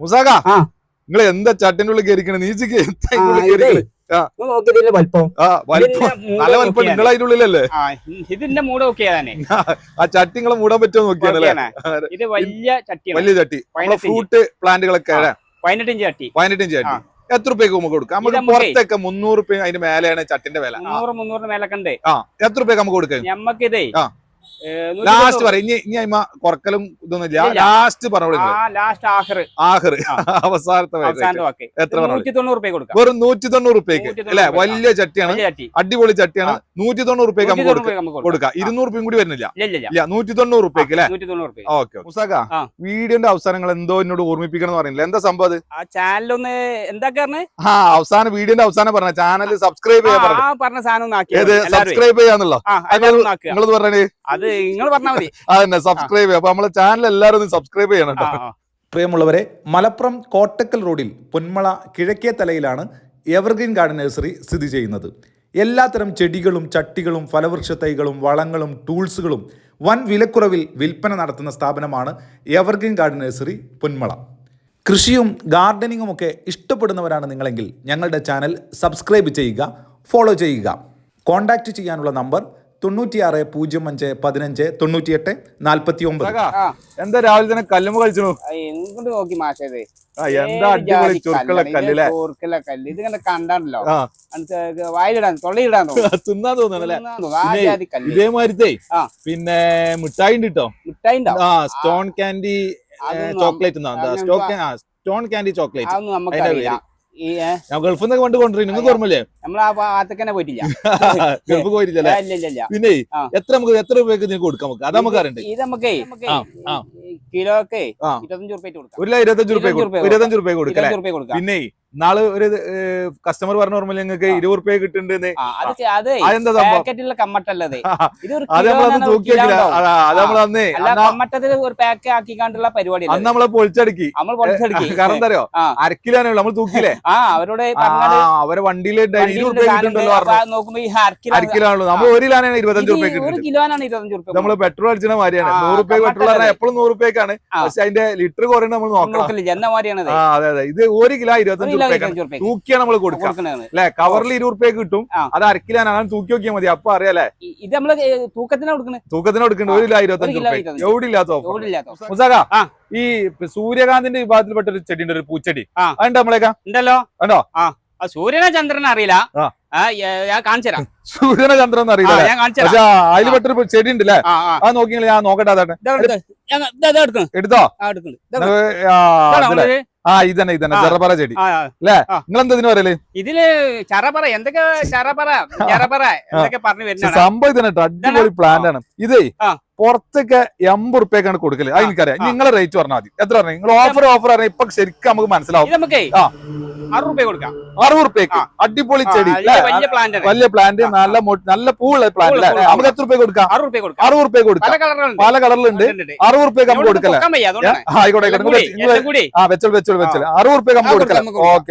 മുസാക. നിങ്ങൾ എന്താ ചട്ടിന്റെ ഉള്ളിൽ കയറിക്കണേ നീച്ചിക്ക് എന്താ ആ, ഇതിന്റെ ഉള്ളിൽ ഇതേ. കയറിക്കണെ? ആ. ഇത് നോക്കി ഇതിന്റെ വലിപ്പം. ആ വലിപ്പം. നല്ല വലിപ്പം നിങ്ങൾ അതിന്റെ ഉള്ളിലല്ലേ? ആ ഇതിന്റെ മൂട് നോക്കിയതാണ് ആ ചട്ടി നിങ്ങളെ മൂടാൻ പറ്റുമോ നോക്കിയാണല്ലേ ഇത് വലിയ ചട്ടി വലിയ ചട്ടി. ഫ്രൂട്ട് പ്ലാന്റുകളൊക്കെ. പതിനെട്ട് ഇഞ്ച് ചട്ടി. പതിനെട്ട് ഇഞ്ച് ചട്ടി. എത്ര രൂപയ്ക്ക് നമുക്ക് കൊടുക്കാം? നമുക്ക് പുറത്തൊക്കെ മുന്നൂറ് റുപ്യ അതിന്റെ മേലെയാണ് ചട്ടിന്റെ വില. മുന്നൂറ് മുന്നൂറിന് മേലൊക്കെ ഉണ്ട്. ആ എത്ര രൂപയ്ക്ക് നമുക്ക് കൊടുക്കാം? നമുക്ക് ഇതേ ആ. ലാസ്റ്റ് പറ ഇനി ഇനി അയിമ കുറക്കലും ഇതൊന്നും ഇല്ല ഇല്ല. ലാസ്റ്റ് പറഞ്ഞു ആ ലാസ്റ്റ് ആഹർ ആഹർ. അവസാനത്തെ എത്ര പറഞ്ഞു വെറും നൂറ്റി തൊണ്ണൂറ് റുപ്യക്ക് അല്ലെ? വലിയ ചട്ടിയാണ്. അടിപൊളി ചട്ടിയാണ്. നൂറ്റി തൊണ്ണൂറ് റുപ്യക്ക് നമുക്ക് കൊടുക്കാം. ഇരുന്നൂറ് റുപ്യം കൂടി വരുന്നില്ല. ഇല്ല ഇല്ല ഇല്ല. ഇല്ല നൂറ്റി തൊണ്ണൂറ് റുപ്യക്ക് അല്ലെ? ഓക്കെ മുസാക വീഡിയോന്റെ അവസാനങ്ങൾ എന്തോ എന്നോട് ഓർമ്മിപ്പിക്കണം എന്ന് പറയുന്നില്ല. എന്താ സംഭവം അത്? ആ ചാനലൊന്ന് എന്താ ആ അവസാനം വീഡിയോന്റെ അവസാനം പറഞ്ഞ ചാനൽ സബ്സ്ക്രൈബ് ചെയ്യാൻ പറഞ്ഞു സബ്സ്ക്രൈബ് ആക്കുക. നിങ്ങളത് പറഞ്ഞേ. അത് നിങ്ങൾ പറഞ്ഞാൽ മതി. അതന്നെ സബ്സ്ക്രൈബ് ചെയ്യാം. അപ്പൊ നമ്മളെ ചാനൽ എല്ലാവരും സബ്സ്ക്രൈബ് ചെയ്യണം കേട്ടോ. പ്രിയമുള്ളവരെ മലപ്പുറം കോട്ടക്കൽ റോഡിൽ പൊന്മള കിഴക്കേ തലയിലാണ് എവർഗ്രീൻ ഗാർഡൻ നഴ്സറി സ്ഥിതി ചെയ്യുന്നത്. എല്ലാത്തരം ചെടികളും ചട്ടികളും ഫലവൃക്ഷ തൈകളും വളങ്ങളും ടൂൾസുകളും വൻ വിലക്കുറവിൽ വിൽപ്പന നടത്തുന്ന സ്ഥാപനമാണ് എവർഗ്രീൻ ഗാർഡൻ നഴ്സറി പൊന്മള. കൃഷിയും ഗാർഡനിങ്ങും ഒക്കെ ഇഷ്ടപ്പെടുന്നവരാണ് നിങ്ങളെങ്കിൽ ഞങ്ങളുടെ ചാനൽ സബ്സ്ക്രൈബ് ചെയ്യുക ഫോളോ ചെയ്യുക. കോൺടാക്റ്റ് ചെയ്യാനുള്ള നമ്പർ തൊണ്ണൂറ്റിയാറ് പൂജ്യം അഞ്ച് പതിനഞ്ച് തൊണ്ണൂറ്റിയെട്ട് നാൽപ്പത്തി ഒമ്പത് എന്താ രാവിലെ തന്നെ കല്ലുമ്പ കളിച്ചു ആ, നോക്കി മാഷേ എന്താ അടിപൊളി ചുരുക്കുള്ള കല്ല്? ചുരുക്കുള്ള കല്ല്. ഇത് ഇങ്ങനെ കണ്ടാണല്ലോ. വായിലിടാൻ തൊള്ളിയിടാൻ തോന്നും തിന്നാൻ തോന്നണല്ലേ ഇതേമാതിരി പിന്നെ മിഠായി ഉണ്ട് കേട്ടോ മിഠായി ആ stone candy chocolate stone candy chocolate. ഞാൻ ഗൾഫിൽ നിന്നൊക്കെ കൊണ്ട് കൊണ്ടുവരും നിങ്ങൾക്ക് ഓർമ്മല്ലേ നമ്മൾ ആ ഭാഗത്തേക്ക് തന്നെ പോയിട്ടില്ല. ഗൾഫ് പോയിട്ടില്ല പിന്നെ. എത്ര നമുക്ക് എത്ര രൂപയ്ക്ക് നിങ്ങൾക്ക് കൊടുക്കാം നമുക്ക്? അത് നമുക്ക് അറിയണ്ട്? ഇത് നമുക്കേ. കിലോക്ക്. ഇരുപത്തഞ്ച് കൊടുക്കാം. ഒരു ഇരുപത്തഞ്ച് രൂപ ഇരുപത്തഞ്ച് രൂപ രൂപ കൊടുക്കാം. പിന്നെ നാളെ ഒരു കസ്റ്റമർ പറഞ്ഞ ഓർമ്മ നിങ്ങൾക്ക് ആ. ഇരുപത് റുപ്യ കിട്ടുന്നുണ്ട് അത് നമ്മളന്ന് ഒരു കമ്മട്ടത്തിൽ പാക്ക് ആക്കിക്കാണ്ടുള്ള പരിപാടി അന്ന് നമ്മളെ പൊളിച്ചടുക്കി. കാരണം എന്താ അറിയോ ആ. അരക്കിലാണല്ലോ നമ്മൾ തൂക്കിയില്ലേ? ആ അവരോട് അവരെ വണ്ടിയിൽ ഇരുപത് കിട്ടുന്നുണ്ടല്ലോ നോക്കുമ്പോ അരക്കിലാണല്ലോ നമ്മൾ ഒരു കിലാനാണ് ഇരുപത്തഞ്ച് റുപ്യ കിട്ടുന്നത്. നമ്മൾ പെട്രോൾ അടിച്ചിന മാതിരിയാണ്. നൂറ് പെട്രോൾ? പറഞ്ഞാൽ എപ്പോഴും നൂറ് പക്ഷെ അതിന്റെ ലിറ്റർ കുറയുന്നത് നമ്മൾ നോക്കണം. അതെ അതെ. ഇത് ഒരു കിലോ ഇരുപത്തഞ്ച് റുപ്യ തൂക്കിയാണ് നമ്മൾ കൊടുക്കുക. അല്ലെ? കവറിൽ ഇരുപത് രൂപയ്ക്ക് കിട്ടും. അത് അരക്കിലാനാണ് തൂക്കി നോക്കിയാൽ മതി. അപ്പൊ അറിയാലേ ഇത് നമ്മൾ തൂക്കത്തിന് കൊടുക്കണത് തൂക്കത്തിന് കൊടുക്കേണ്ട. ഒരു കിലോ ഇരുപത്തഞ്ച് ഇരുപത്തഞ്ച്. എവിടില്ലാത്ത മുസാക. ഈ സൂര്യകാന്തിന്റെ വിഭാഗത്തിൽപ്പെട്ട ഒരു ചെടിയുണ്ട് ഒരു പൂച്ചെടി. ആ. അതുണ്ട് നമ്മളേക്കാ? ഉണ്ടല്ലോ. സൂര്യനെ ചന്ദ്രനെ അറിയില്ല. സൂര്യന ആ, ഏ- ഞാൻ കാണിച്ചുതരാം സൂര്യനെ ചന്ദ്രൻ അറിയില്ല ഞാൻ പെട്ടൊരു ചെടി ഉണ്ട് ആ അത് നോക്കിയാൽ ഞാൻ നോക്കട്ടെ അതാണ്. എടുത്തോ? ആ, ഇത് തന്നെ ഇത് തന്നെ. ഇതന്നെ ഇതന്നെ ആ. ചെറുപറ ചെടി. ആ. നിങ്ങൾ എന്താ ഇതിന് പറയൽ? ഇതിൽ ചറപറ എന്തൊക്കെ ചറപറ? ചറപറ എന്തൊക്കെ പറഞ്ഞു സംഭവം ഇതന്നെ അടിപൊളി പ്ലാന്റ് ആണ്. ഇതേ. പുറത്തൊക്കെ എൺപത് റുപ്യക്കാണ് കൊടുക്കൽ. അത് എനിക്കറിയാം. നിങ്ങളെ റേറ്റ് പറഞ്ഞാൽ മതി. എത്ര പറഞ്ഞു? നിങ്ങൾ ഓഫർ ഓഫർ പറഞ്ഞാൽ ഇപ്പൊ ശരിക്കും നമുക്ക് മനസ്സിലാവും. അറുപത് റുപ്യ കൊടുക്കാം. അറുപത് റുപ്യക്ക്? അടിപൊളി ചെടി വലിയ- പ്ലാന്റ് വലിയ പ്ലാന്റ് നല്ല നല്ല പൂവുള്ള പ്ലാന്റ്. നമുക്ക് എത്ര റുപ്യ കൊടുക്കാം? അറുപത് റുപ്യ കൊടുക്കാം. അറുപത് റുപ്യ കൊടുക്കാം. പല കളറിലുണ്ട്. അറുപത് റുപ്യക്ക് നമുക്ക് കൊടുക്കല്ലേ? ആയിക്കോട്ടെ ആ വെച്ചോളൂ വെച്ചോളൂ വെച്ചോളൂ. അറുപത് റുപ്യക്ക് നമുക്ക് കൊടുക്കാം, കൊടുക്കല്ലേ? ഓക്കെ.